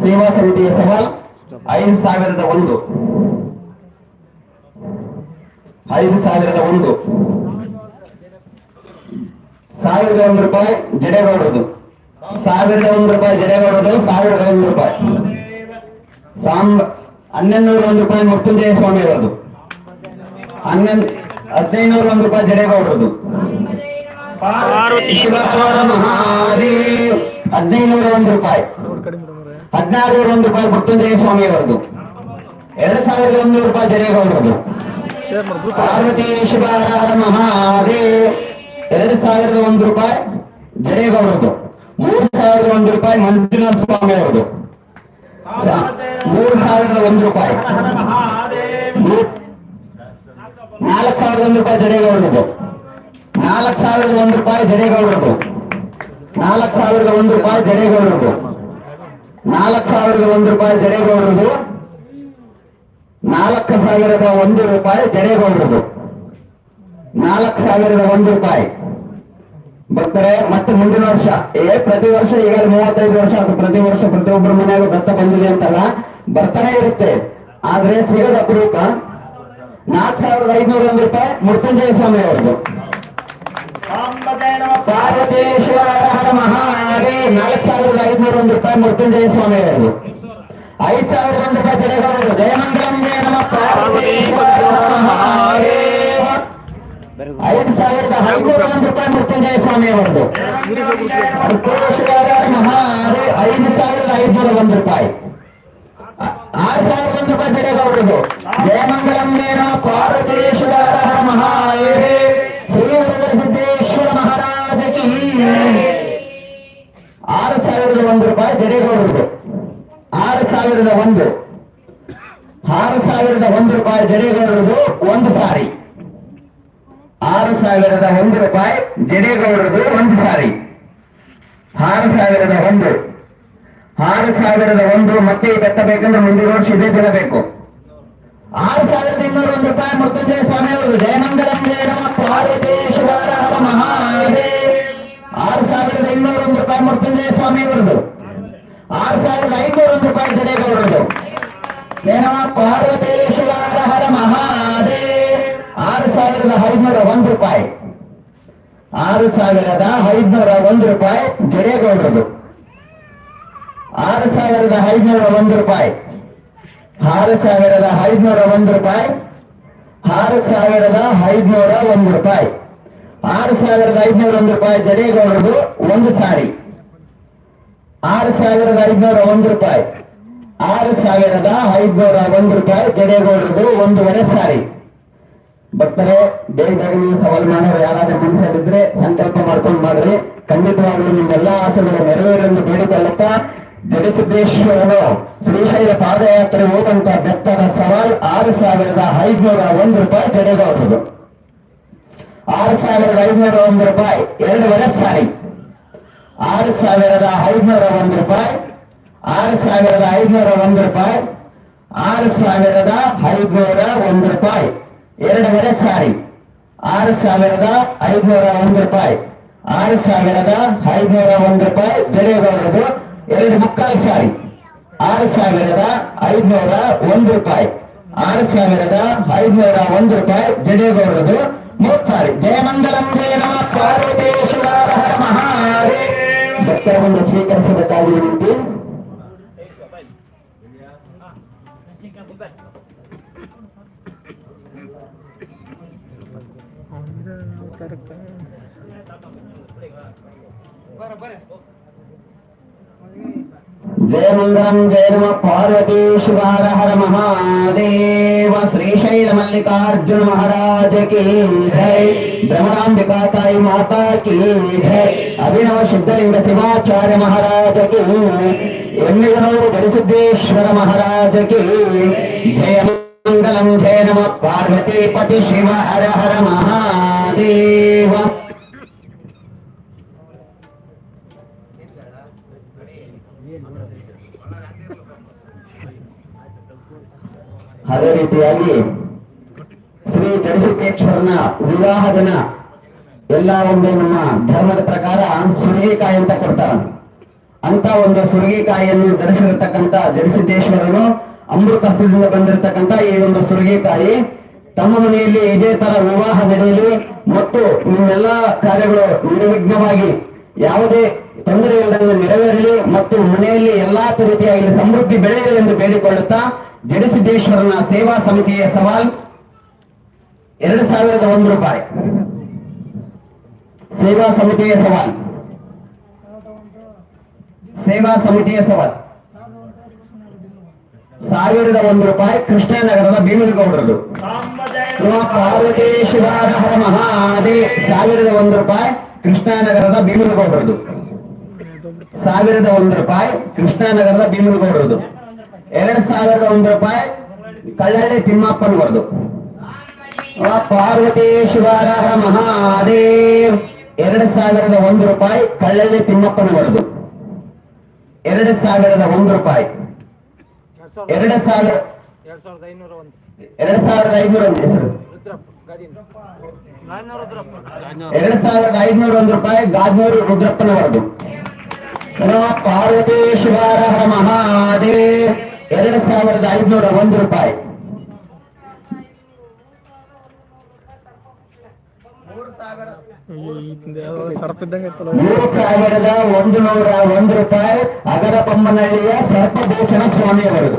ಸೇವಾ ಸಮಿತಿಯ ಸವಾಲ್ ಐದು ಸಾವಿರದ ಒಂದು. ಐದು ಸಾವಿರದ ಒಂದು. ಸಾವಿರದ ಒಂದು ರೂಪಾಯಿ ಜಡೆ ಮಾಡೋದು ಸಾವಿರದ ಒಂದು ರೂಪಾಯಿ ಜಡೆ ಮಾಡೋದು ಸಾವಿರದ ಒಂದು ರೂಪಾಯಿ. ಸಾಂಬ ಹನ್ನೊಂದೂರ ಒಂದು ರೂಪಾಯಿ ಮೃತ್ಯುಂಜಯ ಸ್ವಾಮಿ ಅವರದು ಹನ್ನೊಂದು ಹದಿನೈನೂರ ಒಂದು ರೂಪಾಯಿ ಜಡೇಗೌಡರದು ಹದಿನೈದುನೂರ ಒಂದು ರೂಪಾಯಿ. ಹದಿನಾರು ಒಂದು ರೂಪಾಯಿ ಮೃತ್ಯುಂಜಯ ಸ್ವಾಮಿ ಅವರದು. ಎರಡು ಸಾವಿರದ ಒಂದು ರೂಪಾಯಿ ಜಡೇಗೌಡರದು ಪಾರ್ವತಿ ಶಿವರಾರ ಮಹಾದೇ ಎರಡು ಸಾವಿರದ ಒಂದು ರೂಪಾಯಿ ಜಡೇಗೌಡರದು ಮೂರು ಸಾವಿರದ ಒಂದು ರೂಪಾಯಿ ಮಂಜುನಾಥ ಸ್ವಾಮಿ ಅವರದು. ಮೂರು ಸಾವಿರದ ಒಂದು ರೂಪಾಯಿ. ನಾಲ್ಕು ಸಾವಿರದ ಒಂದು ರೂಪಾಯಿ ಜಡೇಗೌಡರದು ನಾಲ್ಕು ಸಾವಿರದ ಒಂದು ರೂಪಾಯಿ ಜಡೇಗೌಡರದು ನಾಲ್ಕು ಸಾವಿರದ ಒಂದು ರೂಪಾಯಿ ಜಡೇಗೌಡರದು ನಾಲ್ಕು ಸಾವಿರದ ಒಂದು ರೂಪಾಯಿ ಜಡೇಗೌಡರದು. ನಾಲ್ಕು ಸಾವಿರದ ಒಂದು ರೂಪಾಯಿ ಜಡೇಗೌಡರದು. ನಾಲ್ಕು ಸಾವಿರದ ಒಂದು ರೂಪಾಯಿ. ಬರ್ತಾರೆ ಮತ್ತೆ ಮುಂದಿನ ವರ್ಷ. ಏ, ಪ್ರತಿ ವರ್ಷ ಈಗ ಮೂವತ್ತೈದು ವರ್ಷ ಅದು ಪ್ರತಿ ವರ್ಷ ಪ್ರತಿಯೊಬ್ಬರ ಮನೆಯಾಗ ಭತ್ತ ಬಂದಿದೆ ಅಂತಲ್ಲ, ಬರ್ತಾನೆ ಇರುತ್ತೆ. ಆದ್ರೆ ಸಿಗದ ಅಪರೂಪ, ನಾಲ್ಕು ಸಾವಿರದ ಐನೂರ ಒಂದು ರೂಪಾಯಿ ಮೃತ್ಯುಂಜಯ ಸ್ವಾಮಿ ಅವರದು ಪಾರ್ವತೇಶ್ವರ ಹರ ಮಹಾದೇವ್ ನಾಲ್ಕು ಸಾವಿರದ ಐನೂರ ಒಂದು ರೂಪಾಯಿ ಮೃತ್ಯುಂಜಯ ಸ್ವಾಮಿ ಅವರದು ಐದು ಸಾವಿರದ ಒಂದು ರೂಪಾಯಿ ಜಡೇಗೌಡರು ಜಯಮಂಗಲಂ ಜಯ ನಮ ಪಾರ್ವತೇಶ್ವರ ಹರ ಮಹಾದೇವ ಐದು ಸಾವಿರದ ಐನೂರ ಒಂದು ರೂಪಾಯಿ ಮೃತ್ಯುಂಜಯ ಸ್ವಾಮಿ ಅವರದು ಸಂತೋಷವಾದ ಮಹಾರೇ ಐದು ಸಾವಿರದ ಐನೂರ ಒಂದು ರೂಪಾಯಿ ಆ- ಆರು ಸಾವಿರದ ಒಂದು ರೂಪಾಯಿ ಜಡೇಗೌಡರದು ಜಯಮಂಗಲಂ ನೇನ ಪಾರ್ವತೇಶ್ವರ ಮಹಾರೇ ಒಂದು ರೂಪಾಯಿ ಜಡೇಗೌಡರದು ಆರು ಸಾವಿರದ ಒಂದು. ಆರು ಸಾವಿರದ ಒಂದು ರೂಪಾಯಿ ಜಡೇಗೌಡರದು ಒಂದು ಸಾರಿ. ಆರು ಸಾವಿರದ ಒಂದು ರೂಪಾಯಿ ಜಡೇಗೌಡರದು ಒಂದು ಸಾರಿ. ಆರು ಸಾವಿರದ ಒಂದು. ಆರು ಸಾವಿರದ ಒಂದು ಮತ್ತೆ ಬೆತ್ತಬೇಕಂದ್ರೆ ಮುಂದಿನ ವರ್ಷ ಇದೇ ದಿನ ಬೇಕು. ಆರು ಸಾವಿರದ ಇನ್ನೂರ ಒಂದು ರೂಪಾಯಿ ಮೃತ್ಯುಂಜಯ ಸ್ವಾಮಿ ಅವರು ಜಯಮಂಗಲಂ ಮಹಾದೇವ್. ಆರು ಸಾವಿರದ ಇನ್ನೂರ ಒಂದು ರೂಪಾಯಿ ಮೃತ್ಯುಂಜಯ ಸ್ವಾಮಿ ಅವರದು ಆರು ಸಾವಿರದ ಐನೂರ ಒಂದು ರೂಪಾಯಿ ಜಡೇಗೌಡರದು ಏನೋ ಪಾರ್ವತೇಶ್ವರ ಹರ ಮಹಾದೇ ಆರು ಸಾವಿರದ ಐನೂರ ಒಂದು ರೂಪಾಯಿ. ಆರು ಸಾವಿರದ ಐನೂರ ಒಂದು ರೂಪಾಯಿ ಜಡೇಗೌಡರದು. ಆರು ಸಾವಿರದ ಐದ್ನೂರ ಒಂದು ರೂಪಾಯಿ. ಆರು ಸಾವಿರದ ಐನೂರ ಒಂದು ರೂಪಾಯಿ. ಆರು ಸಾವಿರದ ಐನೂರ ಒಂದು ರೂಪಾಯಿ. ಆರು ಸಾವಿರದ ಐನೂರ ಒಂದು ರೂಪಾಯಿ ಜಡೇಗೌಡರದು ಒಂದು ಸಾರಿ. ಆರು ಸಾವಿರದ ಐದ್ನೂರ ಒಂದು ರೂಪಾಯಿ. ಆರು ಸಾವಿರದ ಐದ್ನೂರ ಒಂದು ರೂಪಾಯಿ ಜಡೇಗೌಡರದು ಒಂದೂವರೆ ಸಾರಿ. ಭಕ್ತರೇ ಬೇಗ ನೀವು ಸವಾಲು ಮಾಡೋರು ಯಾರಾದ್ರೂ ಮನಸ್ಸಲ್ಲಿದ್ರೆ ಸಂಕಲ್ಪ ಮಾಡ್ಕೊಂಡು ಮಾಡ್ರಿ. ಖಂಡಿತವಾಗ್ಲೂ ನಿಮ್ಮೆಲ್ಲಾ ಆಸೆಗಳು ನೆರವೇರೆಂದು ಬೇಡಿಕೊಳ್ಳುತ್ತಾ ಜಡಸಿದ್ದೇಶ್ವರನು ಶ್ರೀಶೈಲ ಪಾದಯಾತ್ರೆ ಹೋದಂತ ಬೆಟ್ಟದ ಸವಾಲ್ ಆರು ಸಾವಿರದ ಐದ್ನೂರ ಒಂದು ರೂಪಾಯಿ ಜಡೇಗೌಡರದು. ಆರು ಸಾವಿರದ ಐದ್ನೂರ ಒಂದು ರೂಪಾಯಿ ಎರಡೂವರೆ ಸಾರಿ. ಆರು ಸಾವಿರದ ಐನೂರ ಒಂದು ರೂಪಾಯಿ, ಆರು ಸಾವಿರದ ಐದುನೂರ ಒಂದು ರೂಪಾಯಿ, ಆರು ಸಾವಿರದ ಐನೂರ ಒಂದು ರೂಪಾಯಿ. ಎರಡೂವರೆ ಸಾರಿ. ಆರು ಸಾವಿರದ ಐದುನೂರ ಒಂದು ರೂಪಾಯಿ. ಆರು ಸಾವಿರದ ಐನೂರ ಒಂದು ರೂಪಾಯಿ ಜಡೇಗೌಡರದು ಎರಡು ಮುಕ್ಕಾಲು ಸಾರಿ. ಆರು ಸಾವಿರದ ಐದುನೂರ ಒಂದು ರೂಪಾಯಿ. ಆರು ಸಾವಿರದ ಐದುನೂರ ಒಂದು ರೂಪಾಯಿ ಜಡೇಗೌಡರದು ಮೂರು ಸಾರಿ. ಜಯಮಂಗಲಂ ಜಯ ನಮ. ಮಹಾದೇವ್ ಭಕ್ತರ ಒಂದು ಸ್ವೀಕರಿಸಬೇಕಾಗಿ ವಿನಂತಿ ಜಯಮಂಗಲಂ ಜಯ ನಮ ಪಾರ್ವತೇಶ್ವರ ಹರ ಮಹಾದೇವ ಶ್ರೀಶೈಲ ಮಲ್ಲಿಕಾರ್ಜುನ ಮಹಾರಾಜ ಕಿ ಜೈ ಭ್ರಮರಾಂಬಿಕಾ ತಾಯಿ ಮಾತಾ ಕಿ ಜೈ ಅಭಿನವ ಸಿದ್ಧಲಿಂಗ ಶಿವಾಚಾರ್ಯ ಮಹಾರಾಜ ಕಿ ಎಮ್ಮಿಗನೂರು ಗಡಿಸಿದ್ದೇಶ್ವರ ಮಹಾರಾಜ ಕಿ ಜಯ ಮಂಗಲಂ ಜಯ ನಮ ಪಾರ್ವತಿ ಪತಿ ಅದೇ ರೀತಿಯಾಗಿ ಶ್ರೀ ಜಡಸಿದ್ದೇಶ್ವರನ ವಿವಾಹ ದಿನ ಎಲ್ಲ ಒಂದು ನಮ್ಮ ಧರ್ಮದ ಪ್ರಕಾರ ಸುರಿಗೆಕಾಯಿ ಅಂತ ಕೊಡ್ತಾರ. ಅಂತ ಒಂದು ಸುರಗಿಕಾಯಿಯನ್ನು ಧರಿಸಿರತಕ್ಕಂತ ಜಡಸಿದ್ದೇಶ್ವರನು ಅಮೃತಸ್ಥದಿಂದ ಬಂದಿರತಕ್ಕಂತ ಈ ಒಂದು ಸುರಗಿಕಾಯಿ ತಮ್ಮ ಮನೆಯಲ್ಲಿ ಇದೇ ತರ ವಿವಾಹ ನಡೆಯಲಿ ಮತ್ತು ನಿಮ್ಮೆಲ್ಲಾ ಕಾರ್ಯಗಳು ನಿರ್ವಿಘ್ನವಾಗಿ ಯಾವುದೇ ತೊಂದರೆ ಇಲ್ಲದಂತೆ ನೆರವೇರಲಿ ಮತ್ತು ಮನೆಯಲ್ಲಿ ಎಲ್ಲಾ ರೀತಿಯಾಗಿ ಸಮೃದ್ಧಿ ಬೆಳೆಯಲಿ ಎಂದು ಬೇಡಿಕೊಳ್ಳುತ್ತಾ ಜಡಸಿದ್ದೇಶ್ವರನ ಸೇವಾ ಸಮಿತಿಯ ಸವಾಲ್ ಎರಡು ಸಾವಿರದ ಒಂದು ರೂಪಾಯಿ. ಸೇವಾ ಸಮಿತಿಯ ಸವಾಲ್. ಸೇವಾ ಸಮಿತಿಯ ಸವಾಲ್. ಸಾವಿರದ ಒಂದು ರೂಪಾಯಿ ಕೃಷ್ಣನಗರದ ಭೀಮನಗೌಡರದು. ಪಾರ್ವತೇಶ್ವರ ಪಾರ್ವತಿ ಶಿವಾರ ಹರ ಮಹಾದೇ ಸಾವಿರದ ಒಂದು ರೂಪಾಯಿ ಕೃಷ್ಣನಗರದ ಭೀಮನಗೌಡರದು. ಸಾವಿರದ ಒಂದು ರೂಪಾಯಿ ಕೃಷ್ಣಾನಗರದ ಭೀಮನಗೌಡರದು. ಎರಡ್ ಸಾವಿರದ ಒಂದು ರೂಪಾಯಿ ಕಳ್ಳಳ್ಳಿ ತಿಮ್ಮಪ್ಪನವರದು. ನಮಃ ಪಾರ್ವತಿ ಶಿವಾರ ಹರ ಮಹಾದೇವ್. ಎರಡ್ ಸಾವಿರದ ಒಂದು ರೂಪಾಯಿ ಕಳ್ಳಳ್ಳಿ ತಿಮ್ಮಪ್ಪನವರದು. ಎರಡ್ ಸಾವಿರದ ಒಂದು ರೂಪಾಯಿ. ಎರಡ್ ಸಾವಿರ ಎರಡ್ ಸಾವಿರದ ಐನೂರ ಒಂದು. ಹೆಸರು. ಎರಡು ಸಾವಿರದ ಐನೂರ ಒಂದು ರೂಪಾಯಿ ಗಾದ್ನೂರು ರುದ್ರಪ್ಪನವರದು. ನಮಃ ಪಾರ್ವತಿ ಶಿವಾರ ಹರ ಮಹಾದೇವ್. ಎರಡು ಸಾವಿರದ ಐದುನೂರ ಒಂದು ರೂಪಾಯಿ. ಮೂರು ಸಾವಿರದ ಒಂದು ನೂರ ಒಂದು ರೂಪಾಯಿ ಅಗರ ಬೊಮ್ಮನಹಳ್ಳಿಯ ಸರ್ಪಭೂಷಣ ಸ್ವಾಮಿಯವರದು.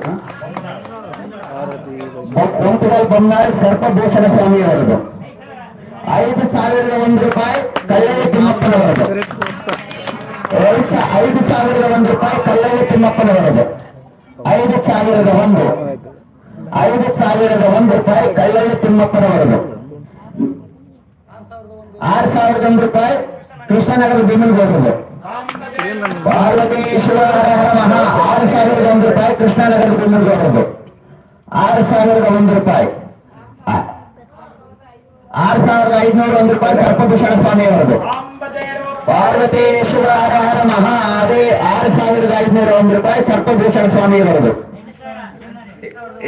ಕೊಂಕುಗಲ್ ಬೊಮ್ಮನಾಳ್ ಸರ್ಪಭೂಷಣ ಸ್ವಾಮಿಯವರದು. ಐದು ಸಾವಿರದ ಒಂದು ರೂಪಾಯಿ ಕಲ್ಯಾಣ ತಿಮ್ಮಪ್ಪನವರದು. ಸಾ- ಐದು ಸಾವಿರದ ಒಂದು ರೂಪಾಯಿ ಕಲ್ಲಳ್ಳಿ ತಿಮ್ಮಪ್ಪನವರದು. ಐದು ಸಾವಿರದ ಒಂದು. ಐದು ಸಾವಿರದ ಒಂದು ರೂಪಾಯಿ ಕಲ್ಲಳ್ಳಿ ತಿಮ್ಮಪ್ಪನವರದು. ಆರು ಸಾವಿರದ ಒಂದು ರೂಪಾಯಿ ಕೃಷ್ಣನಗರ ಭೀಮನಗೌಡರದು. ಪಾರ್ವತೇಶ್ವರ ಮಹಾ, ಆರು ಸಾವಿರದ ಒಂದು ರೂಪಾಯಿ ಕೃಷ್ಣನಗರ ಭೀಮನಗೌಡರದು. ಆರು ಸಾವಿರದ ಒಂದು ರೂಪಾಯಿ. ಆರು ಸಾವಿರದ ಐದುನೂರ ಒಂದು ರೂಪಾಯಿ ಸರ್ಪಭೂಷಣ ಸ್ವಾಮಿಯವರದು. ಪಾರ್ವತೇಶ್ವರ ಮಹಾದೇ ಆರು ಸಾವಿರದ ಐದುನೂರ ಒಂದು ರೂಪಾಯಿ ಸರ್ಪಭೂಷಣ ಸ್ವಾಮಿಯವರದು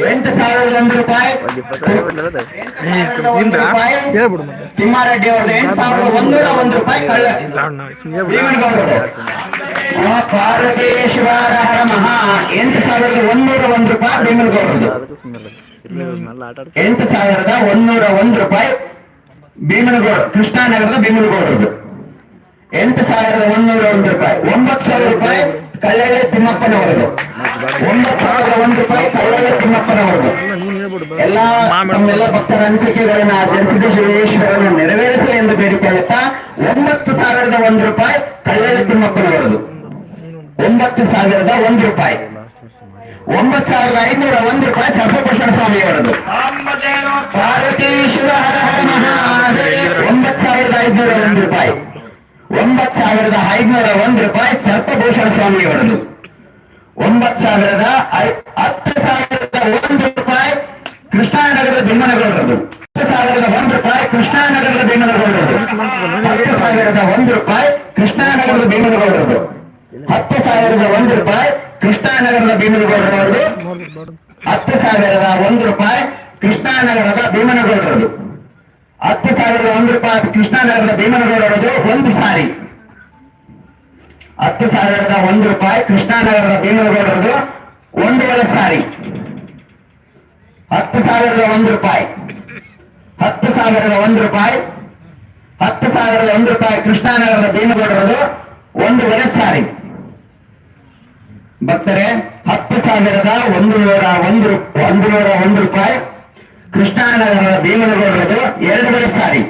ಎಂಟು ಸಾವಿರದ ಒಂದು ರೂಪಾಯಿ ತಿಮ್ಮಾರೆಡ್ಡಿ ಅವರದು ಎಂಟು ಸಾವಿರದ ಒಂದೂರ ಒಂದು ರೂಪಾಯಿ ಕಳ್ಳ. ಪಾರ್ವತೇಶ್ವರ ಮಹಾ ಎಂಟು ಸಾವಿರದ ಒಂದೂರ ಒಂದು ರೂಪಾಯಿ ಭೀಮನಗೌಡರದು ಎಂಟು ಸಾವಿರದ ಒಂದೂರ ಒಂದು ರೂಪಾಯಿ ಭೀಮನಗೌಡ ಕೃಷ್ಣಾನಗರದ ಭೀಮನಗೌಡರದು ಎಂಟು ಸಾವಿರದ ಒಂದೂರ ಒಂದು ರೂಪಾಯಿ. ಒಂಬತ್ತು ಸಾವಿರ ರೂಪಾಯಿ ಕಳ್ಳಳ್ಳಿ ತಿಮ್ಮಪ್ಪನವರದು. ಒಂಬತ್ತು ಸಾವಿರದ ಒಂದು ರೂಪಾಯಿ ಕಳ್ಳಳ್ಳಿ ತಿಮ್ಮಪ್ಪನವರದು. ಎಲ್ಲ ನಮ್ಮೆಲ್ಲ ಭಕ್ತರ ಅನಿಸಿಕೆಗಳನ್ನ ಜಲಸಿದ್ದೇಶ್ವರನ ನೆರವೇರಿಸಲಿ ಎಂದು ಬೇಡಿಕೊಳ್ಳುತ್ತಾ ಒಂಬತ್ತು ಸಾವಿರದ ಒಂದು ರೂಪಾಯಿ ಕಳ್ಳಳ್ಳಿ ತಿಮ್ಮಪ್ಪನವರದು. ಒಂಬತ್ತು ಸಾವಿರದ ಒಂದು ರೂಪಾಯಿ. ಒಂಬತ್ತು ಸಾವಿರದ ಐನೂರ ಒಂದು ರೂಪಾಯಿ ಸರ್ವಭೂಷಣ ಸ್ವಾಮಿಯವರದು. ಪಾರ್ವತೀಶ್ವರ ಒಂಬತ್ತು ಸಾವಿರದ ಐನೂರ ಒಂದು ರೂಪಾಯಿ. ಒಂಬತ್ತು ಸಾವಿರದ ಐನೂರ ಒಂದು ರೂಪಾಯಿ ಸರ್ಪಭೂಷಣ ಸ್ವಾಮಿಯವರದು. ಒಂಬತ್ ಸಾವಿರದ ಹತ್ತು ಸಾವಿರದ ಒಂದು ರೂಪಾಯಿ ಕೃಷ್ಣಾನಗರದ ಭೀಮನಗೌಡರದು. ಹತ್ತು ಸಾವಿರದ ಒಂದು ರೂಪಾಯಿ ಕೃಷ್ಣಾನಗರದ ಭೀಮನಗೌಡರದು. ಹತ್ತು ಸಾವಿರದ ಒಂದು ರೂಪಾಯಿ ಕೃಷ್ಣಾನಗರದ ಭೀಮನಗೌಡರದು. ಹತ್ತು ಸಾವಿರದ ಒಂದು ರೂಪಾಯಿ ಕೃಷ್ಣಾನಗರದ ಭೀಮನಗೌಡರವರದು ಹತ್ತು ಸಾವಿರದ ಒಂದು ರೂಪಾಯಿ ಕೃಷ್ಣಾನಗರದ ಭೀಮನಗೌಡರದು. ಹತ್ತು ಸಾವಿರದ ಒಂದು ರೂಪಾಯಿ ಕೃಷ್ಣನಗರದ ಭೀಮನಗೌಡರದು ಒಂದು ಸಾರಿ. ಹತ್ತು ಸಾವಿರದ ಒಂದು ರೂಪಾಯಿ ಕೃಷ್ಣಾನಗರದ ಭೀಮನಗೌಡರದು ಒಂದೂವರೆ ಸಾರಿ. ಹತ್ತು ಸಾವಿರದ ಒಂದು ರೂಪಾಯಿ. ಹತ್ತು ಸಾವಿರದ ಒಂದು ರೂಪಾಯಿ. ಹತ್ತು ಸಾವಿರದ ಒಂದು ರೂಪಾಯಿ ಕೃಷ್ಣಾನಗರದ ಭೀಮಗೌಡರದು ಒಂದೂವರೆ ಸಾರಿ. ಭಕ್ತರೆ, ಹತ್ತು ಸಾವಿರದ ಒಂದು ನೂರ ಒಂದು ಒಂದು ನೂರ ಒಂದು ರೂಪಾಯಿ ಕೃಷ್ಣಾನಗರದ ಭೀಮನಗೌಡರದು ಎರಡೂವರೆ ಸಾರಿ.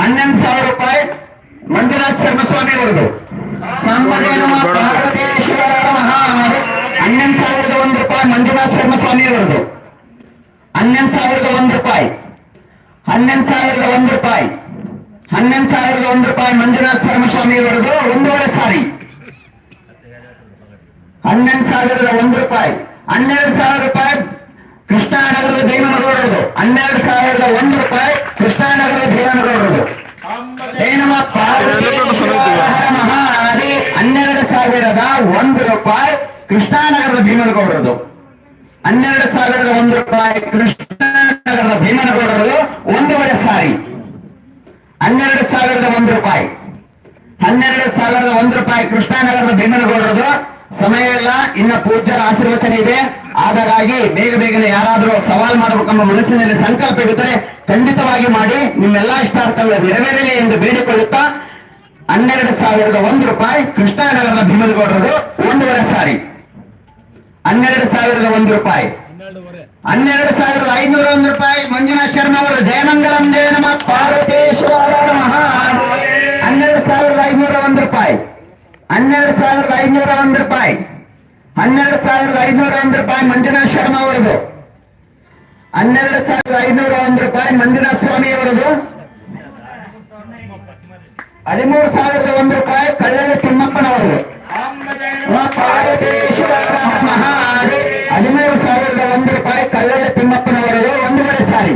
ಹನ್ನೊಂದು ಸಾವಿರ ರೂಪಾಯಿ ಮಂಜುನಾಥ್ ಶರ್ಮ ಸ್ವಾಮಿ ಅವರದು. ಹನ್ನೊಂದು ಸಾವಿರದ ಒಂದು ರೂಪಾಯಿ ಮಂಜುನಾಥ್ ಶರ್ಮ ಸ್ವಾಮಿ ಅವರದು. ಹನ್ನೊಂದು ಸಾವಿರದ ಒಂದು ರೂಪಾಯಿ. ಹನ್ನೊಂದು ಸಾವಿರದ ಒಂದು ರೂಪಾಯಿ. ಹನ್ನೊಂದು ಸಾವಿರದ ಒಂದು ರೂಪಾಯಿ ಮಂಜುನಾಥ್ ಶರ್ಮ ಸ್ವಾಮಿ ಅವರದು ಒಂದೂವರೆ ಸಾರಿ. ಹನ್ನೊಂದು ಸಾವಿರದ ಒಂದು ರೂಪಾಯಿ. ಹನ್ನೆರಡು ಸಾವಿರ ರೂಪಾಯಿ ಕೃಷ್ಣಾನಗರದ ಭೀಮನಗೌಡರದು ಹನ್ನೆರಡು ಸಾವಿರದ ಒಂದು ರೂಪಾಯಿ ಕೃಷ್ಣಾನಗರದ ಭೀಮನಗೌಡರದು ಏನಮ್ಮ ಮಹಾರಿ ಹನ್ನೆರಡು ಸಾವಿರದ ಒಂದು ರೂಪಾಯಿ ಕೃಷ್ಣಾನಗರದ ಭೀಮನಗೌಡರದು ಹನ್ನೆರಡು ಸಾವಿರದ ಒಂದು ರೂಪಾಯಿ ಕೃಷ್ಣಾನಗರದ ಭೀಮನಗೌಡರದು ಒಂದೂವರೆ ಸಾರಿ. ಹನ್ನೆರಡು ಸಾವಿರದ ಒಂದು ರೂಪಾಯಿ ಹನ್ನೆರಡು ಸಾವಿರದ ಒಂದು ರೂಪಾಯಿ ಕೃಷ್ಣಾನಗರದ ಭೀಮನಗೌಡರದು ಸಮಯ ಇಲ್ಲ ಇನ್ನ ಪೂಜ್ಯರ ಆಶೀರ್ವಚನೆ ಇದೆ. ಹಾಗಾಗಿ ಬೇಗ ಬೇಗನೆ ಯಾರಾದರೂ ಸವಾಲ್ ಮಾಡಬೇಕೆಂಬ ಮನಸ್ಸಿನಲ್ಲಿ ಸಂಕಲ್ಪ ಇದ್ದರೆ ಖಂಡಿತವಾಗಿ ಮಾಡಿ. ನಿಮ್ಮೆಲ್ಲಾ ಇಷ್ಟಾರ್ಥಗಳು ನೆರವೇರಲಿ ಎಂದು ಬೇಡಿಕೊಳ್ಳುತ್ತಾ, ಹನ್ನೆರಡು ಸಾವಿರದ ಒಂದು ರೂಪಾಯಿ ಕೃಷ್ಣಾನಗರದ ಭೀಮನಗೌಡರದು ಒಂದೂವರೆ ಸಾರಿ. ಹನ್ನೆರಡು ಸಾವಿರದ ಒಂದು ರೂಪಾಯಿ. ಹನ್ನೆರಡು ಸಾವಿರದ ಐನೂರ ಒಂದು ರೂಪಾಯಿ ಮಂಜುನಾಥ್ ಶರ್ಮಾ ಅವರು ಜಯಮಂಗಲಂ, ಜಯ ನಮ. ಪಾರ್ವತೇಶ್ವರ ನಮಃ ಹನ್ನೆರಡು ಸಾವಿರದ ಐನೂರ ಒಂದು ರೂಪಾಯಿ ಹನ್ನೆರಡು ಸಾವಿರದ ಐನೂರ ಒಂದು ರೂಪಾಯಿ. ಹನ್ನೆರಡು ಸಾವಿರದ ಐನೂರ ಒಂದು ರೂಪಾಯಿ ಮಂಜುನಾಥ್ ಶರ್ಮಾ ಅವರದು ಹನ್ನೆರಡು ಸಾವಿರದ ಐನೂರ ಒಂದು ರೂಪಾಯಿ ಮಂಜುನಾಥ ಸ್ವಾಮಿ ಅವರದು ಹದಿಮೂರು ಸಾವಿರದ ಒಂದು ರೂಪಾಯಿ ಕಳ್ಳಲೆ ತಿಮ್ಮಪ್ಪನವರದು ಹದಿಮೂರು ಸಾವಿರದ ಒಂದು ರೂಪಾಯಿ ಕಳ್ಳದ ತಿಮ್ಮಪ್ಪನವರದು ಒಂದೂವರೆ ಸಾರಿ.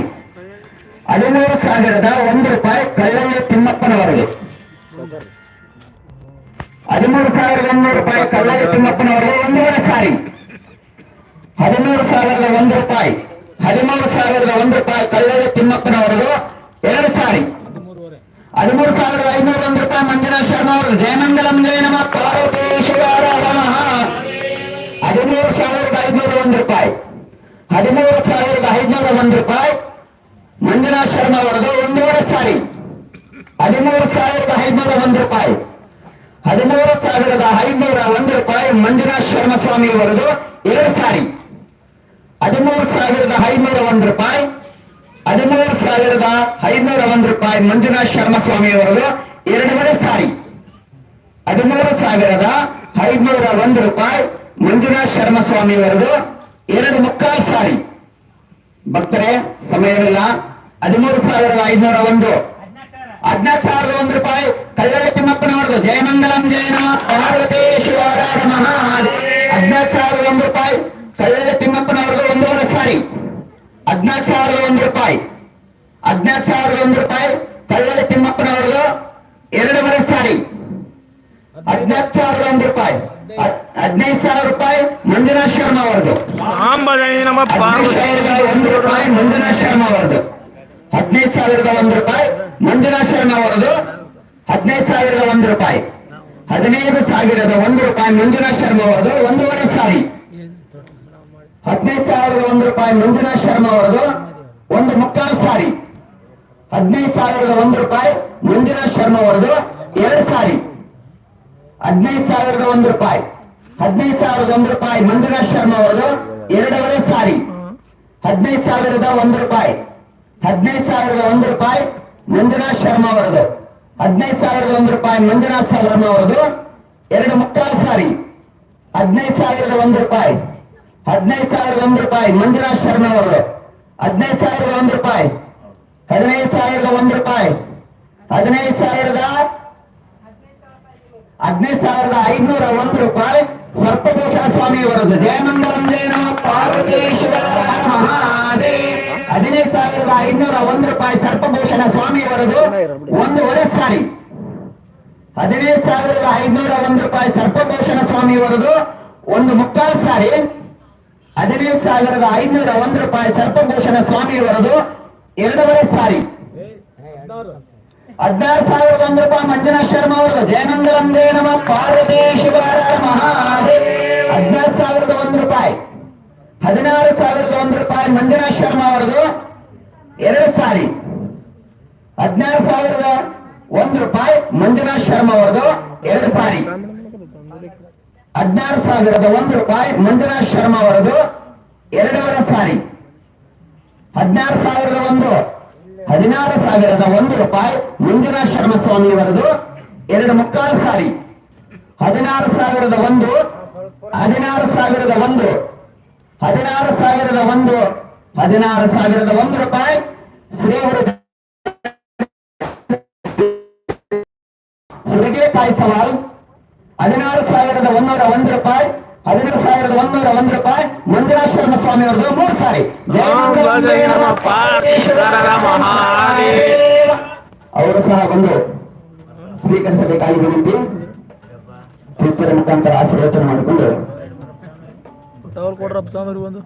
ಹದಿಮೂರು ಸಾವಿರದ ಒಂದು ರೂಪಾಯಿ ಕಳ್ಳಲ್ಲಿ ತಿಮ್ಮಪ್ಪನವರದು ಹದಿಮೂರು ಸಾವಿರದ ಒಂದೂರು ರೂಪಾಯಿ ಕಳ್ಳಲ್ಲಿ ತಿಮ್ಮಪ್ಪನವರದು ಒಂದೂವರೆ ಸಾರಿ. ಹದಿಮೂರು ಸಾವಿರದ ಒಂದು ರೂಪಾಯಿ. ಹದಿಮೂರು ಸಾವಿರದ ಒಂದು ರೂಪಾಯಿ ಕಳ್ಳಲ್ಲಿ ತಿಮ್ಮಪ್ಪನವರದು ಎರಡು ಸಾರಿ. ಹದಿಮೂರು ಸಾವಿರದ ಐನೂರ ಒಂದು ರೂಪಾಯಿ ಮಂಜುನಾಥ್ ಶರ್ಮಾ ಅವರು, ಜಯಮಂಗಲಂ ಜಯ ನಮ ಪಾರ್ವತೇಶ್ವರ ನಮಃ ಹದಿಮೂರು ಸಾವಿರದ ಐನೂರ ಒಂದು ರೂಪಾಯಿ. ಹದಿಮೂರು ಸಾವಿರದ ಐನೂರ ಒಂದು ರೂಪಾಯಿ ಮಂಜುನಾಥ್ ಶರ್ಮಾ ಅವರದು ಒಂದೂವರೆ ಸಾರಿ. ಹದಿಮೂರು ಸಾವಿರದ ಐನೂರ ಒಂದು ರೂಪಾಯಿ. ಹದಿಮೂರು ಸಾವಿರದ ಐನೂರ ಒಂದು ರೂಪಾಯಿ ಮಂಜುನಾಥ್ ಶರ್ಮ ಸ್ವಾಮಿ ಅವರದು ಎರಡು ಸಾರಿ. ಹದಿಮೂರು ಸಾವಿರದ ಐನೂರ ಒಂದು ರೂಪಾಯಿ, ಹದಿಮೂರು ಸಾವಿರದ ಐನೂರ ಒಂದು ರೂಪಾಯಿ ಮಂಜುನಾಥ್ ಶರ್ಮ ಸ್ವಾಮಿ ಅವರದು ಎರಡನೇ ಸಾರಿ. ಹದಿಮೂರು ಸಾವಿರದ ಐನೂರ ಒಂದು ರೂಪಾಯಿ ಮಂಜುನಾಥ್ ಶರ್ಮ ಸ್ವಾಮಿ ಅವರದು ಎರಡು ಮುಕ್ಕಾಲು ಸಾರಿ. ಭಕ್ತರೇ, ಸಮಯವಿಲ್ಲ. ಹದಿಮೂರು ಸಾವಿರದ ಐನೂರ ಒಂದು. ಹದಿನಾಲ್ಕು ಸಾವಿರದ ಒಂದು ರೂಪಾಯಿ ಕಳ್ಳರ ತಿಮ್ಮಪ್ಪನವರದು ಜಯಮಂಗಲಂ ಜಯನ ಪಾರ್ವತಿ ಪಾರ್ವತೇಶ್ವರ ನಮಃ ಹದಿನಾಲ್ಕು ಸಾವಿರದ ಒಂದು ರೂಪಾಯಿ. ಕಳ್ಳರ ತಿಮ್ಮಪ್ಪನವರದು ಒಂದೂವರೆ ಸಾರಿ. ಹದಿನಾಲ್ಕು ಸಾವಿರದ ಒಂದು ರೂಪಾಯಿ. ಹದಿನಾಲ್ಕು ಸಾವಿರದ ಒಂದು ರೂಪಾಯಿ. ಕಳ್ಳರ ತಿಮ್ಮಪ್ಪನವರದು ಎರಡೂವರೆ ಸಾರಿ. ಹದಿನಾಲ್ಕು ಸಾವಿರದ ಒಂದು ರೂಪಾಯಿ. ಹದ್- ಹದಿನೈದು ಸಾವಿರ ರೂಪಾಯಿ ಮಂಜುನಾಥ್ ಶರ್ಮಾ ಅವರದು ಹದಿನೈದು ಸಾವಿರದ ಒಂದು ರೂಪಾಯಿ ಮಂಜುನಾಥ್ ಶರ್ಮಾ ಅವರದು ಹದಿನೈದು ಸಾವಿರದ ಒಂದು ರೂಪಾಯಿ ಮಂಜುನಾಥ್ ಶರ್ಮಾ ಅವರದು ಹದಿನೈದು ಸಾವಿರದ ಒಂದು ರೂಪಾಯಿ. ಹದಿನೈದು ಸಾವಿರದ ಒಂದು ರೂಪಾಯಿ ಮಂಜುನಾಥ್ ಶರ್ಮಾ ಅವರದು ಒಂದೂವರೆ ಸಾರಿ. ಹದಿನೈದು ಸಾವಿರದ ಒಂದು ರೂಪಾಯಿ ಮಂಜುನಾಥ್ ಶರ್ಮಾ ಅವರದು ಒಂದು ಮುಕ್ಕಾಲು ಸಾರಿ. ಹದಿನೈದು ಸಾವಿರದ ಒಂದು ರೂಪಾಯಿ ಮಂಜುನಾಥ್ ಶರ್ಮಾ ಅವರದು ಎರಡು ಸಾರಿ. ಹದಿನೈದು ಸಾವಿರದ ಒಂದು ರೂಪಾಯಿ. ಹದಿನೈದು ಸಾವಿರದ ಒಂದು ರೂಪಾಯಿ ಮಂಜುನಾಥ್ ಶರ್ಮಾ ಅವರದು ಎರಡೂವರೆ ಸಾರಿ. ಹದಿನೈದು ಸಾವಿರದ ಒಂದು ರೂಪಾಯಿ. ಹದಿನೈದು ಸಾವಿರದ ಒಂದು ರೂಪಾಯಿ ಮಂಜುನಾಥ್ ಶರ್ಮಾ ಅವರದು ಹದಿನೈದು ಸಾವಿರದ ಒಂದು ರೂಪಾಯಿ ಮಂಜುನಾಥ್ ಸಾಗರಮ್ಮ ಅವರದು. ಎರಡು ಮುಕ್ಕಾಲು ಸಾರಿ. ಹದಿನೈದು ಸಾವಿರದ ಒಂದು ರೂಪಾಯಿ. ಹದಿನೈದು ಸಾವಿರದ ಒಂದು ರೂಪಾಯಿ ಮಂಜುನಾಥ್ ಶರ್ಮ ಅವರದು. ಹದಿನೈದು ಸಾವಿರದ ಒಂದು ರೂಪಾಯಿ. ಹದಿನೈದು ಸಾವಿರದ ಒಂದು ರೂಪಾಯಿ. ಹದಿನೈದು ಸಾವಿರದ ಹದಿನೈದು ಸಾವಿರದ ಐನೂರ ಒಂದು ರೂಪಾಯಿ ಸರ್ಪಭೂಷಣ ಸ್ವಾಮಿ ಅವರದ್ದು ಜಯಮಂಗಲಂ ಜಯ ನಮ. ಪಾರ್ವತೇಶ್ವರ ಮಹಾದೇವ್ ಹದಿನೈದು ಸಾವಿರದ ಐನೂರ ಒಂದು ಅವರದು ಒಂದೂವರೆ ಸಾರಿ. ಹದಿನೈದು ಸಾವಿರದ ಐನೂರ ಒಂದು ರೂಪಾಯಿ ಸರ್ಪಭೂಷಣ ಸ್ವಾಮಿ ಅವರದು ಒಂದು ಮುಕ್ಕಾಲು ಸಾರಿ. ಹದಿನೈದು ಸಾವಿರದ ಐನೂರ ಒಂದು ರೂಪಾಯಿ ಸರ್ಪಭೂಷಣ ಸ್ವಾಮಿ ಅವರದು ಎರಡೂವರೆ ಸಾರಿ. ಹದಿನಾರು ಸಾವಿರದ ಒಂದು ರೂಪಾಯಿ ಮಂಜುನಾಥ್ ಶರ್ಮಾ ಅವರದು. ಜಯಮಂಗಲಂ ಜಯ ನಮ ಪಾರ್ವತೇಶ್ವರ ಮಹಾದೇವ್. ಹದಿನಾರು ಸಾವಿರದ ಒಂದು ರೂಪಾಯಿ. ಹದಿನಾರು ಸಾವಿರದ ಒಂದು ರೂಪಾಯಿ ಮಂಜುನಾಥ್ ಶರ್ಮಾ ಅವರದು ಎರಡು ಸಾರಿ. ಹದಿನಾರು ಸಾವಿರದ ಒಂದು ರೂಪಾಯಿ ಮಂಜುನಾಥ್ ಶರ್ಮಾ ಅವರದು ಎರಡು ಸಾರಿ. ಹದಿನಾರು ಸಾವಿರದ ಒಂದು ರೂಪಾಯಿ ಮಂಜುನಾಥ್ ಶರ್ಮಾ ಅವರದು ಎರಡವರ ಸಾರಿ. ಹದಿನಾರು ಸಾವಿರದ ಒಂದು, ಹದಿನಾರು ಸಾವಿರದ ಒಂದು ರೂಪಾಯಿ ಮಂಜುನಾಥ್ ಶರ್ಮಾ ಸ್ವಾಮಿ ಅವರದು ಎರಡು ಮುಕ್ಕಾಲು ಸಾರಿ. ಹದಿನಾರು ಸಾವಿರದ ಒಂದು, ಹದಿನಾರು ಸಾವಿರದ ಒಂದು, ಹದಿನಾರು ಸಾವಿರದ ಒಂದು, ಹದಿನಾರು ಸಾವಿರದ ಒಂದು ರೂಪಾಯಿ ಶ್ರೀಗುರು ಸುರಗೇಕಾಯಿ ಸವಾಲ್ ಹದಿನಾರು ಸಾವಿರದ ಒಂದೂರ ಒಂದು ರೂಪಾಯಿ ಹದಿನಾರು ಸಾವಿರದ ಒಂದೂರ ಒಂದು ರೂಪಾಯಿ ಮಂಜುನಾಥ್ ಶರ್ಮಾ ಸ್ವಾಮಿ ಅವರದು ಮೂರು ಸಾರಿ. ಅವರು ಸಹ ಬಂದು ಸ್ವೀಕರಿಸಬೇಕಾಗಿ ವಿನಂತಿ. ಟೀಚರ್ ಮುಖಾಂತರ ಆಶೀರ್ವಚನ ಮಾಡಿಕೊಂಡು. ಟವರ್ ಕೊಡ್ರಪ್ಪ ಸ್ವಾಮಿ ಒಂದು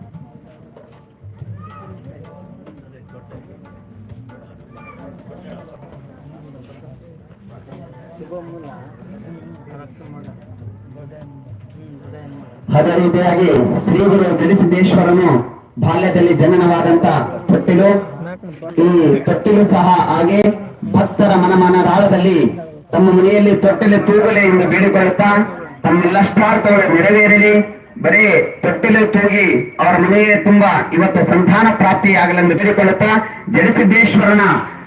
ಅದೇ ಶ್ರೀಗುರು ಶ್ರೀ ಬಾಲ್ಯದಲ್ಲಿ ಜನನವಾದಂತ ತೊಟ್ಟಿಲು. ಈ ತೊಟ್ಟಿಲು ಸಹ ಹಾಗೆ ಭಕ್ತರ ಮನಮನರಾಳದಲ್ಲಿ ತಮ್ಮ ಮನೆಯಲ್ಲಿ ತೊಟ್ಟಿಲು ತೂಗಲಿ ಎಂದು ಬೇಡಿಕೊಳ್ಳುತ್ತಾ ತಮ್ಮೆಲ್ಲಷ್ಟಾರ್ಥಗಳು ನೆರವೇರಲಿ. ಬರೀ ತೊಟ್ಟಿಲು ತೂಗಿ ಅವರ ಮನೆಯೇ ತುಂಬಾ ಇವತ್ತು ಸಂತಾನ ಪ್ರಾಪ್ತಿಯಾಗಲೆಂದು ಬೇಡಿಕೊಳ್ಳುತ್ತಾ ಜಡಿಸಿದ್ದೇಶ್ವರನ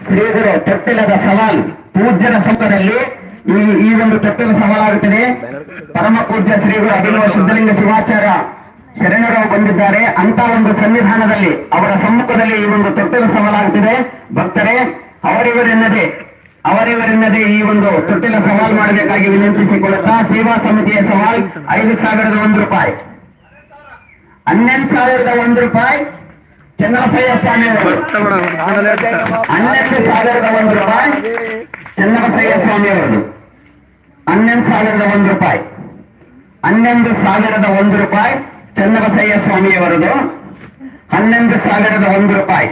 ಶ್ರೀಗುರು ತೊಟ್ಟಿಲದ ಸವಾಲ್ ಪೂಜ್ಯರ ಸಂಘದಲ್ಲಿ ಈ ಈ ಒಂದು ತೊಟ್ಟಿಲು ಸವಾಲಾಗುತ್ತದೆ. ಪರಮ ಪೂಜ್ಯ ಶ್ರೀಗಳು ಅಭಿನವ ಸಿದ್ಧಲಿಂಗ ಶಿವಾಚಾರ್ಯ ಶರಣರು ಬಂದಿದ್ದಾರೆ. ಅಂತ ಒಂದು ಸನ್ನಿಧಾನದಲ್ಲಿ, ಅವರ ಸಮ್ಮುಖದಲ್ಲಿ ಈ ಒಂದು ತೊಟ್ಟಿಲು ಸವಾಲಾಗುತ್ತಿದೆ. ಭಕ್ತರೇ, ಅವರಿವರೆನ್ನದೆ ಅವರಿವರೆನ್ನದೆ ಈ ಒಂದು ತೊಟ್ಟಿಲ ಸವಾಲ್ ಮಾಡಬೇಕಾಗಿ ವಿನಂತಿಸಿಕೊಳ್ಳುತ್ತಾ, ಸೇವಾ ಸಮಿತಿಯ ಸವಾಲ್ ಐದು ಸಾವಿರದ ಒಂದು ರೂಪಾಯಿ. ಹನ್ನೊಂದು ಸಾವಿರದ ಒಂದು ರೂಪಾಯಿ ಚನ್ನಬಸಯ್ಯ ಸ್ವಾಮಿ ಅವರು. ಹನ್ನೆರಡು ಸಾವಿರದ ಒಂದು ರೂಪಾಯಿ ಚನ್ನಬಸಯ್ಯ ಸ್ವಾಮಿ ಅವರದು ಹನ್ನೊಂದು ಸಾವಿರದ ಒಂದು ರೂಪಾಯಿ. ಹನ್ನೊಂದು ಸಾವಿರದ ಒಂದು ರೂಪಾಯಿ ಚನ್ನಬಸಯ್ಯ ಸ್ವಾಮಿಯವರದು. ಹನ್ನೊಂದು ಸಾವಿರದ ಒಂದು ರೂಪಾಯಿ.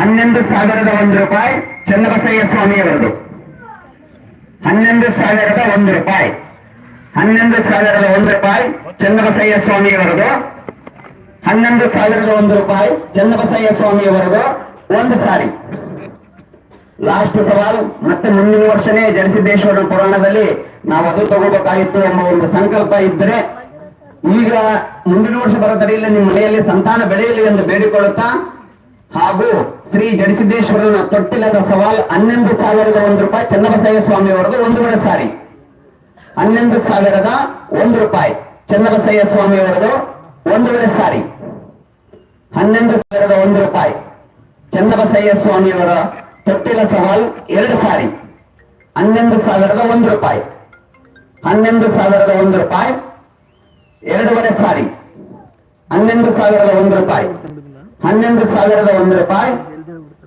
ಹನ್ನೊಂದು ಸಾವಿರದ ಒಂದು ರೂಪಾಯಿ ಚನ್ನಬಸಯ್ಯ ಸ್ವಾಮಿಯವರದು. ಹನ್ನೊಂದು ಸಾವಿರದ ಒಂದು ರೂಪಾಯಿ. ಹನ್ನೊಂದು ಸಾವಿರದ ಒಂದು ರೂಪಾಯಿ ಚನ್ನಬಸಯ್ಯ ಸ್ವಾಮಿಯವರದು. ಹನ್ನೊಂದು ಸಾವಿರದ ಒಂದು ರೂಪಾಯಿ ಚನ್ನಬಸಯ್ಯ ಸ್ವಾಮಿಯವರದು. ಒಂದು ಸಾರಿ. ಲಾಸ್ಟ್ ಸವಾಲ್, ಮತ್ತೆ ಮುಂದಿನ ವರ್ಷನೇ ಜನಸಿದ್ದೇಶ್ವರ ಪುರಾಣದಲ್ಲಿ ನಾವು ಅದು ತಗೋಬೇಕಾಗಿತ್ತು ಎಂಬ ಒಂದು ಸಂಕಲ್ಪ ಇದ್ದರೆ ಈಗ ಮುಂದಿನ ವರ್ಷ ಬರೋ ತಡೆಯಲ್ಲಿ ನಿಮ್ಮ ಮನೆಯಲ್ಲಿ ಸಂತಾನ ಬೆಳೆಯಲಿ ಎಂದು ಬೇಡಿಕೊಳ್ಳುತ್ತಾ? ಹಾಗೂ ಶ್ರೀ ಜಡಿಸಿದ್ದೇಶ್ವರನ ತೊಟ್ಟಿಲದ ಸವಾಲ್ ಹನ್ನೊಂದು ಸಾವಿರದ ಒಂದು ರೂಪಾಯಿ ಚನ್ನಬಸಯ್ಯ ಸ್ವಾಮಿ ಅವರದು ಒಂದೂವರೆ ಸಾರಿ. ಹನ್ನೊಂದು ಸಾವಿರದ ಒಂದು ರೂಪಾಯಿ ಚನ್ನಬಸಯ್ಯ ಸ್ವಾಮಿ ಅವರದು ಒಂದೂವರೆ ಸಾರಿ. ಹನ್ನೊಂದು ಸಾವಿರದ ಒಂದು ರೂಪಾಯಿ ಚನ್ನಬಸಯ್ಯ ಸ್ವಾಮಿಯವರ ತೊಟ್ಟಿಲ ಸವಾಲ್ ಎರಡು ಸಾರಿ. ಹನ್ನೊಂದು ಸಾವಿರದ ಒಂದು ರೂಪಾಯಿ. ಹನ್ನೊಂದು ಸಾವಿರದ ಒಂದು ರೂಪಾಯಿ, ಎರಡೂವರೆ ಸಾರಿ. ಹನ್ನೊಂದು ಸಾವಿರದ ಒಂದು ರೂಪಾಯಿ. ಹನ್ನೊಂದು ಸಾವಿರದ ಒಂದು ರೂಪಾಯಿ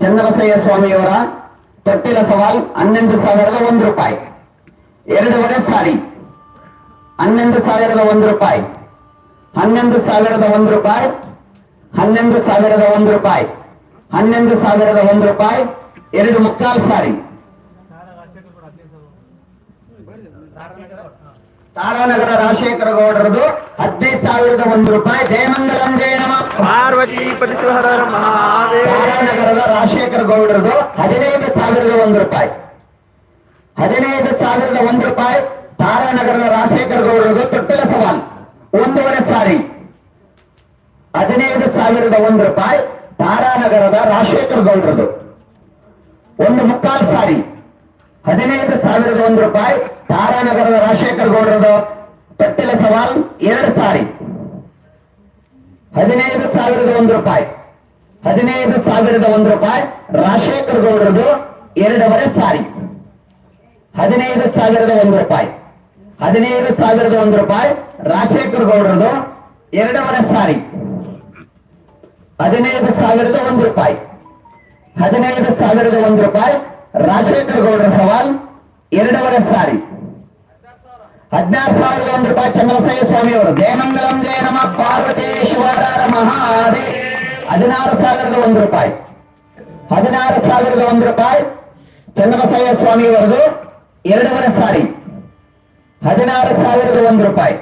ಚನ್ನಬಸಯ್ಯ ಸ್ವಾಮಿಯವರ ತೊಟ್ಟಿಲ ಸವಾಲ್ ಹನ್ನೊಂದು ಸಾವಿರದ ಒಂದು ರೂಪಾಯಿ. ಎರಡೂವರೆ ಸಾರಿ. ಹನ್ನೊಂದು ಸಾವಿರದ ಒಂದು ರೂಪಾಯಿ. ಹನ್ನೊಂದು ಸಾವಿರದ ಒಂದು ರೂಪಾಯಿ, ಹನ್ನೊಂದು ಸಾವಿರದ ಒಂದು ರೂಪಾಯಿ. ಹನ್ನೊಂದು ಸಾವಿರದ ಒಂದು ರೂಪಾಯಿ ಎರಡು ಮುಕ್ಕಾಲು ಸಾರಿ. ತಾರಾನಗರ ರಾಜಶೇಖರ ಗೌಡರದು ಹದಿನೈದು ಸಾವಿರದ ಒಂದು ರೂಪಾಯಿ. ಜಯಮಂಗಲಂ ಜಯ ನಮಃ. ಪಾರ್ವತಿ ತಾರಾನಗರದ ರಾಜಶೇಖರ ಗೌಡರದು ಹದಿನೈದು ಸಾವಿರದ ಒಂದು ರೂಪಾಯಿ. ಹದಿನೈದು ಸಾವಿರದ ಒಂದು ರೂಪಾಯಿ. ತಾರಾನಗರದ ರಾಜಶೇಖರ ಗೌಡರದು ತೊಟ್ಟಿಲ ಸವಾಲ್. ಒಂದೂವರೆ ಸಾರಿ. ಹದಿನೈದು ಸಾವಿರದ ಒಂದು ರೂಪಾಯಿ. ತಾರಾನಗರದ ರಾಜಶೇಖರ ಗೌಡರದು. ಒಂದು ಮುಕ್ಕಾಲು ಸಾರಿ. ಹದಿನೈದು ಸಾವಿರದ ಒಂದು ರೂಪಾಯಿ ತಾರಾನಗರದ ರಾಜಶೇಖರ ಗೌಡರದು ತೊಟ್ಟಿಲ ಸವಾಲ್ ಎರಡು ಸಾರಿ. ಹದಿನೈದು ಸಾವಿರದ ಒಂದು ರೂಪಾಯಿ. ಹದಿನೈದು ಸಾವಿರದ ಒಂದು ರೂಪಾಯಿ ರಾಜಶೇಖರ ಗೌಡರದು ಎರಡೂವರೆ ಸಾರಿ. ಹದಿನೈದು ಸಾವಿರದ ಒಂದು ರೂಪಾಯಿ. ಹದಿನೈದು ಸಾವಿರದ ಒಂದು ರೂಪಾಯಿ ರಾಜಶೇಖರ ಗೌಡರದು ಎರಡೂವರೆ ಸಾರಿ. ಹದಿನೈದು ಸಾವಿರದ ಒಂದು ರೂಪಾಯಿ. ಹದಿನೈದು ಸಾವಿರದ ಒಂದು ರೂಪಾಯಿ ರಾಜಶೇಖರ್ ಗೌಡರ ಸವಾಲ್, ಎರಡವರೆ ಸಾರಿ. ಹದಿನಾರು ಸಾವಿರದ ಒಂದು ರೂಪಾಯಿ ಚಂದ್ರಸಯ್ಯ ಸ್ವಾಮಿ ಅವರು ಜಯಮಂಗಲಂ ಜಯ ನಮ ಪಾರ್ವತೇಶ್ವರ ಮಹಾದೇ ಹದಿನಾರು ಸಾವಿರದ ಒಂದು ರೂಪಾಯಿ. ಹದಿನಾರು ಸಾವಿರದ ಒಂದು ರೂಪಾಯಿ ಚನ್ನಬಸಯ್ಯ ಸ್ವಾಮಿಯವರದು ಎರಡೂವರೆ ಸಾರಿ. ಹದಿನಾರು ಸಾವಿರದ ಒಂದು ರೂಪಾಯಿ.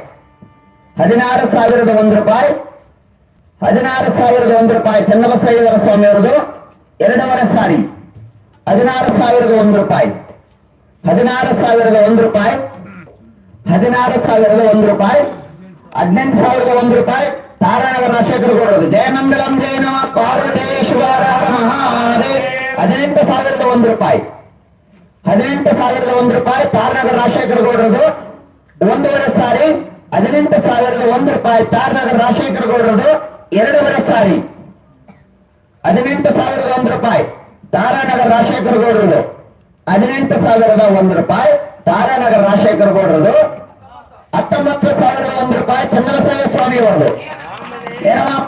ಹದಿನಾರು ಸಾವಿರದ ಒಂದು ರೂಪಾಯಿ. ಹದಿನಾರು ಸಾವಿರದ ಒಂದು ರೂಪಾಯಿ ಚನ್ನಬಸಯ್ಯವರ ಸ್ವಾಮಿಯವರದು ಎರಡೂವರೆ ಸಾರಿ. ಹದಿನಾರು ಸಾವಿರದ ಒಂದು ರೂಪಾಯಿ. ಹದಿನಾರು ಸಾವಿರದ ಒಂದು ರೂಪಾಯಿ. ಹದಿನಾರು ಸಾವಿರದ ಒಂದು ರೂಪಾಯಿ. ಹದಿನೆಂಟು ಸಾವಿರದ ಒಂದು ರೂಪಾಯಿ. ತಾರಾನಗರ ರಾಜಶೇಖರ ಗೌಡರದು ಜಯಮಂಗಲಂ ಜಯ ನಮ. ಪಾರ್ವತೇಶ್ವರ ಮಹಾದೇವ್. ಹದಿನೆಂಟು ಸಾವಿರದ ಒಂದು ರೂಪಾಯಿ. ಹದಿನೆಂಟು ಸಾವಿರದ ಒಂದು ರೂಪಾಯಿ. ತಾರನಗರ ರಾಜಶೇಖರ ಗೌಡರದು ಒಂದೂವರೆ ಸಾರಿ. ಹದಿನೆಂಟು ಸಾವಿರದ ಒಂದು ರೂಪಾಯಿ. ತಾರನಗರ ರಾಜಶೇಖರ ಗೌಡರದು ಎರಡೂವರೆ ಸಾರಿ. ಹದಿನೆಂಟು ಸಾವಿರದ ಒಂದು ರೂಪಾಯಿ. ತಾರಾನಗರ ರಾಜಶೇಖರ ಗೌಡರದು ಹದಿನೆಂಟು ಸಾವಿರದ ಒಂದು ರೂಪಾಯಿ. ತಾರಾನಗರ ರಾಜಶೇಖರ ಗೌಡರದು ಹತ್ತೊಂಬತ್ತು ಸಾವಿರದ ಒಂದು ರೂಪಾಯಿ ಚಂದ್ರಸೇವ ಸ್ವಾಮಿ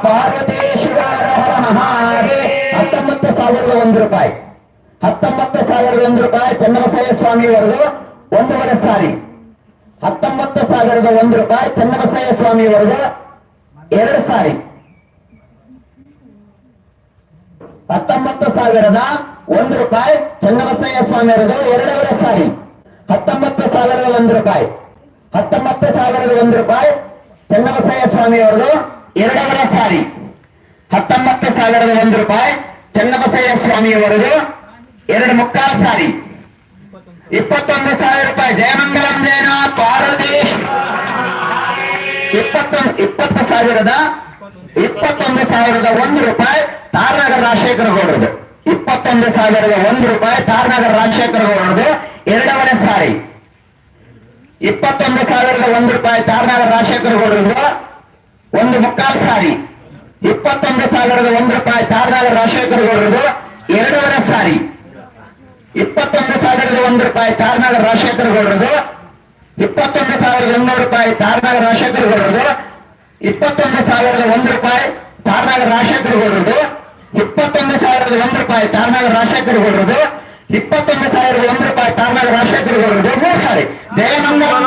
ಪಾರ್ವತೇಶ್ವರ ಹರ ಮಹಾಗೆ ಹತ್ತೊಂಬತ್ತು ಸಾವಿರದ ಒಂದು ರೂಪಾಯಿ. ಹತ್ತೊಂಬತ್ತು ಸಾವಿರದ ಒಂದು ರೂಪಾಯಿ ಚಂದ್ರಸೇವ ಸ್ವಾಮಿ ಅವರದು ಒಂದೂವರೆ ಸಾರಿ. ಹತ್ತೊಂಬತ್ತು ಸಾವಿರದ ಒಂದು ರೂಪಾಯಿ ಚನ್ನಬಸಯ್ಯ ಸ್ವಾಮಿ ಅವರದು ಎರಡು ಸಾರಿ. ಹತ್ತೊಂಬತ್ತು ಸಾವಿರದ ಒಂದು ರೂಪಾಯಿ ಚನ್ನಬಸಯ್ಯ ಸ್ವಾಮಿ ಅವರದು ಎರಡವರ ಸಾರಿ. ಹತ್ತೊಂಬತ್ತು ಸಾವಿರದ ಒಂದು ರೂಪಾಯಿ. ಹತ್ತೊಂಬತ್ತು ಸಾವಿರದ ಒಂದು ರೂಪಾಯಿ ಚನ್ನಬಸಯ್ಯ ಸ್ವಾಮಿ ಅವರದು ಎರಡವರ ಸಾರಿ. ಹತ್ತೊಂಬತ್ತು ಸಾವಿರದ ಒಂದು ರೂಪಾಯಿ ಚನ್ನಬಸಯ್ಯ ಸ್ವಾಮಿ ಅವರದು ಎರಡು ಮುಕ್ಕಾಲು ಸಾರಿ. ಇಪ್ಪತ್ತೊಂದು ಸಾವಿರ ರೂಪಾಯಿ. ಜಯಮಂಗಲಂ ಜಯನ ಪಾರ್ವತೀಶ್. ಇಪ್ಪತ್ತೊಂದು, ಇಪ್ಪತ್ತು ಸಾವಿರದ, ಇಪ್ಪತ್ತೊಂದು ಸಾವಿರದ ಒಂದು ರೂಪಾಯಿ ತಾರನಗರ ರಾಜಶೇಖರ ಗೌಡರದು. ಇಪ್ಪತ್ತೊಂದು ಸಾವಿರದ ಒಂದು ರೂಪಾಯಿ ತಾರನಗರ ರಾಜಶೇಖರ ಗೌಡರದು. ಎರಡನೇ ಸಾರಿ. ಇಪ್ಪತ್ತೊಂದು ಸಾವಿರದ ಒಂದು ರೂಪಾಯಿ ತಾರನಗರ ರಾಜಶೇಖರ ಗೌಡರದು. ಒಂದು ಮುಕ್ಕಾಲು ಸಾರಿ. ಇಪ್ಪತ್ತೊಂದು ಸಾವಿರದ ಒಂದು ರೂಪಾಯಿ ತಾರನಗರ ರಾಜಶೇಖರ ಗೌಡರದು. ಎರಡೂವರೆ ಸಾರಿ. ಇಪ್ಪತ್ತೊಂದು ಸಾವಿರದ ಒಂದು ರೂಪಾಯಿ ತಾರನಗರ ರಾಜಶೇಖರ ಗೌಡರದು. ಇಪ್ಪತ್ತೊಂದು ಸಾವಿರದ ಇನ್ನೂರು ರೂಪಾಯಿ ತಾರನಗರ ರಾಜಶೇಖರ ಗೌಡರದು. ಇಪ್ಪತ್ತೊಂದು ಸಾವಿರದ ಒಂದು ರೂಪಾಯಿ ತಾರನಗರ ರಾಜಶೇಖರ ಗೌಡರದು. ಇಪ್ಪತ್ತೊಂದು ಸಾವಿರದ ಒಂದು ರೂಪಾಯಿ ತಾರನಗರ ರಾಜಶೇಖರ ಗೌಡರದು ಇಪ್ಪತ್ತೊಂದು ಸಾವಿರದ ಒಂದು ರೂಪಾಯಿ ತಾರನಗರ ರಾಜಶೇಖರ ಗೌಡರದು ಮೂರು ಸಾರಿ ಜಯಮಂಗಲಂ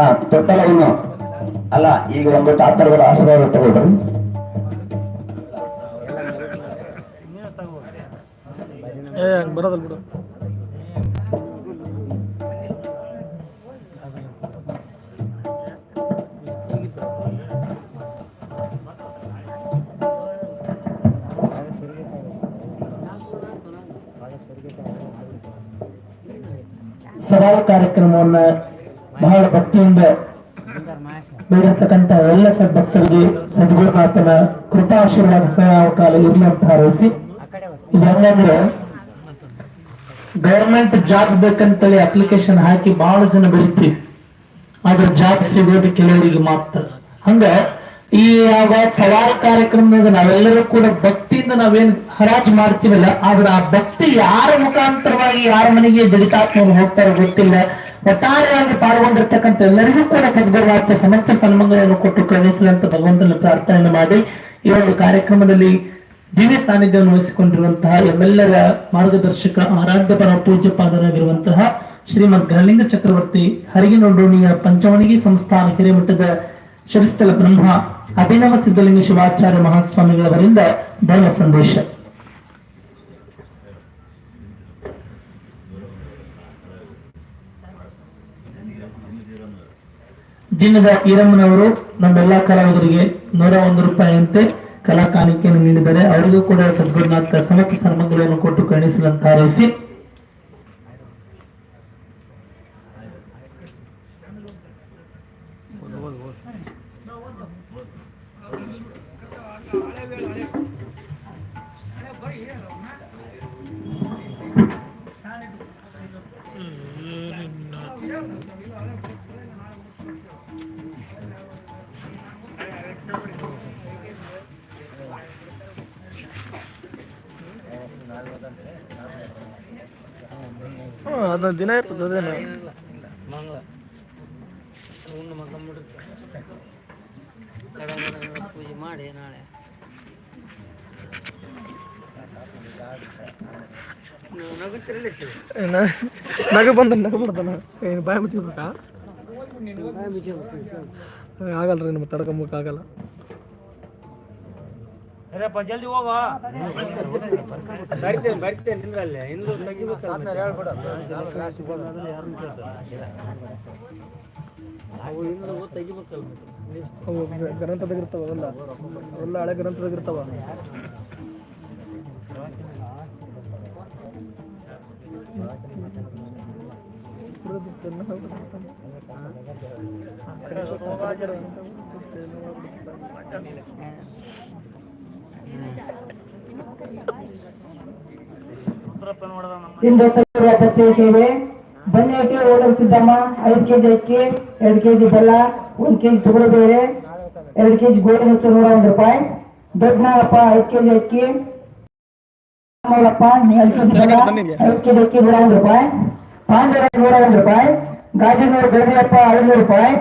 ಆ ತೊಟ್ಟಲವನ್ನು ಅಲ್ಲ ಈಗ ಒಂದು ಟಾಪರ್ಗಳ ಆಶೀರ್ವಾದ ತಗೊಳ್ರಿ. ಬರೋದಲ್ಲ ಬಿಡು. ಸವಾಲು ಕಾರ್ಯಕ್ರಮವನ್ನ ಬಹಳ ಭಕ್ತಿಯಿಂದ ಬೇಡಿರ್ತಕ್ಕಂಥ ಎಲ್ಲ ಸದ್ಭಕ್ತರಿಗೆ ಸದ್ಗುರುನಾಥನ ಕೃಪಾಶೀರ್ವಾದ ಕಾಲ ಇರಲಿ ಅಂತ ಹಾರೈಸಿ. ಹೆಂಗಂದ್ರೆ ಗವರ್ಮೆಂಟ್ ಜಾಬ್ ಬೇಕಂತೇಳಿ ಅಪ್ಲಿಕೇಶನ್ ಹಾಕಿ ಬಹಳ ಜನ ಬರೀತೀವಿ ಆದ್ರೆ ಜಾಬ್ ಸಿಗೋದು ಕೆಲವರಿಗೆ ಮಾತ್ರ. ಹಂಗ ಈ ಯಾವ ಸವಾರ ಕಾರ್ಯಕ್ರಮದಾಗ ನಾವೆಲ್ಲರೂ ಕೂಡ ಭಕ್ತಿಯಿಂದ ನಾವೇನ್ ಹರಾಜ್ ಮಾಡ್ತೀವಲ್ಲ, ಆದ್ರೆ ಆ ಭಕ್ತಿ ಯಾರ ಮುಖಾಂತರವಾಗಿ ಯಾರ ಮನೆಗೆ ದಲಿತಾತ್ಮ ಹೋಗ್ತಾರೋ ಗೊತ್ತಿಲ್ಲ. ಒಟ್ಟಾರೆಯಾಗಿ ಪಾಲ್ಗೊಂಡಿರ್ತಕ್ಕಂಥ ಎಲ್ಲರಿಗೂ ಕೂಡ ಸದ್ಗುರುವಾರ್ತೆ ಸಮಸ್ತ ಸನ್ಮಾನಗಳನ್ನು ಕೊಟ್ಟು ಕಳುಹಿಸಲಂತ ಭಗವಂತನ ಪ್ರಾರ್ಥನೆಯನ್ನು ಮಾಡಿ ಈ ಒಂದು ಕಾರ್ಯಕ್ರಮದಲ್ಲಿ ದಿವ್ಯ ಸಾನ್ನಿಧ್ಯವನ್ನು ವಹಿಸಿಕೊಂಡಿರುವಂತಹ ಎಲ್ಲರ ಮಾರ್ಗದರ್ಶಕ, ಆರಾಧ್ಯ ಪರ ಪೂಜ್ಯಪಾದರಾಗಿರುವಂತಹ ಶ್ರೀಮದ್ ಗಣಲಿಂಗ ಚಕ್ರವರ್ತಿ ಹರಿಗಿನೋಡೋಣಿಯ ಪಂಚವಣಿಗಿ ಸಂಸ್ಥಾನ ಹಿರೇಮಠದ ಶ್ರೀಸ್ಥಲ ಬ್ರಹ್ಮ, ಅಭಿನವ ಸಿದ್ಧಲಿಂಗ ಶಿವಾಚಾರ್ಯ ಮಹಾಸ್ವಾಮಿಗಳವರಿಂದ ಧರ್ಮ ಸಂದೇಶ. ಜಿನ್ನದ ಈರಮ್ಮನವರು ನಮ್ಮೆಲ್ಲಾ ಕಲಾವಿದರಿಗೆ ನೂರ ಒಂದು ರೂಪಾಯಿಯಂತೆ ಕಲಾ ಕಾಣಿಕೆಯನ್ನು ನೀಡಿದ್ದಾರೆ ಅವರಿಗೂ ಕೂಡ ಸದ್ಗುರುನಾಥ ಸಮಸ್ತ ಸನ್ಮಾನಗಳನ್ನು ಕೊಟ್ಟು ಕರುಣಿಸಲಂತ ಹಾಂ ಅದೊಂದು ದಿನ ಇರ್ತದೆ ಅದೇನು. ಪೂಜೆ ಮಾಡಿ ನಾಳೆ ನಗು ಬಂದ ನಗು ಬಿಡ್ತಾನ ಏನು ಬಾಯಿ ಮುಚ್ಚಿಬೇಕಾ ಆಗಲ್ರಿ ಮುಚ್ಚಬೇಕು ಆಗಲ್ಲ ರೀ ನಮ್ಮ ತಡ್ಕೊಂಬಕ್ಕೆ ಜಲ್ದಿ ಹೋಗ ಬರ್ತೇನೆ ಬರ್ತೇನೆ ನಿಂದ್ರಲ್ಲೇ. ಹಿಂದೂ ತೆಗಿಬೇಕಲ್ಲ ಅವು ಅವು ಅವೆಲ್ಲ. ಅವೆಲ್ಲ ಹಳೆ ಗ್ರಂಥದಾಗ ಇರ್ತಾವ ಇಂದು ಸಕ್ಕರೆ ಪತ್ತೆ ಸೇವೆ. ಬನ್ನಿ ಅಕ್ಕಿ ಓಡರ್ ಸಿದ್ದಮ್ಮ ಐದು ಕೆಜಿ ಅಕ್ಕಿ ಎರಡು ಕೆಜಿ ಬೆಲ್ಲ ಒಂದ್ ಕೆಜಿ ತೊಗರಿ ಬೇಳೆ ಎರಡು ಕೆಜಿ ಗೋಧಿ ನುಚ್ಚು ನೂರ ಒಂದು ರೂಪಾಯಿ. ದೊಡ್ಡ ನಾಗಪ್ಪ ಐದು ಕೆಜಿ ಅಕ್ಕಿ. ಮಲ್ಲಪ್ಪ ಐದು ಕೆಜಿ ಬೆಲ್ಲ ಐದು ಕೆಜಿ ಅಕ್ಕಿ ನೂರ ಒಂದು ರೂಪಾಯಿ. ಪಾಂಡವರಾಜ್ ನೂರ ಒಂದು ರೂಪಾಯಿ. ಗಾಜಿನೂರು ಗೌರಿಯಪ್ಪ ಐನೂರು ರೂಪಾಯಿ.